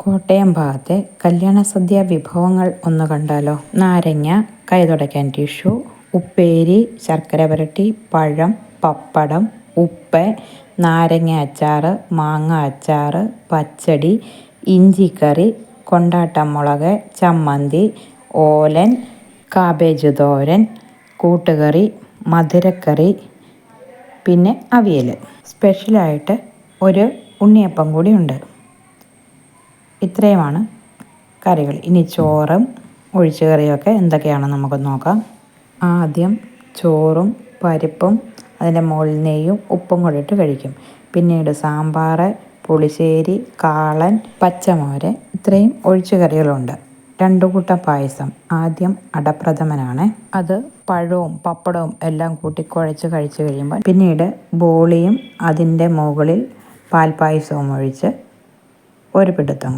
കോട്ടയം ഭാഗത്തെ കല്യാണ സദ്യ വിഭവങ്ങൾ ഒന്ന് കണ്ടാലോ? നാരങ്ങ കൈ തുടയ്ക്കാൻ ടിഷ്യൂ ഉപ്പേരി ശർക്കര പുരട്ടി പഴം പപ്പടം ഉപ്പ് നാരങ്ങ അച്ചാർ മാങ്ങ അച്ചാർ പച്ചടി ഇഞ്ചിക്കറി കൊണ്ടാട്ടമുളക് ചമ്മന്തി ഓലൻ കാബേജ് തോരൻ കൂട്ടുകറി മധുരക്കറി പിന്നെ അവിയൽ സ്പെഷ്യലായിട്ട് ഒരു ഉണ്ണിയപ്പം കൂടിയുണ്ട് ഇത്രയുമാണ് കറികൾ. ഇനി ചോറും ഒഴിച്ചു കറിയൊക്കെ എന്തൊക്കെയാണെന്ന് നമുക്ക് നോക്കാം. ആദ്യം ചോറും പരിപ്പും അതിന്റെ മുകളിൽ നെയ്യും ഉപ്പും കൂടെ ഇട്ട് കഴിക്കും. പിന്നീട് സാമ്പാർ പുളിശ്ശേരി കാളൻ പച്ചമോര് ഇത്രയും ഒഴിച്ചു കറികളുണ്ട് രണ്ടു കൂട്ടം പായസം. ആദ്യം അടപ്രഥമനാണ്. അത് പഴവും പപ്പടവും എല്ലാം കൂട്ടി കുഴച്ച് കഴിച്ചു കഴിയുമ്പോൾ പിന്നീട് ബോളിയും അതിന്റെ മുകളിൽ പാൽപ്പായസവും ഒഴിച്ച് ഒരു പിടുത്തം.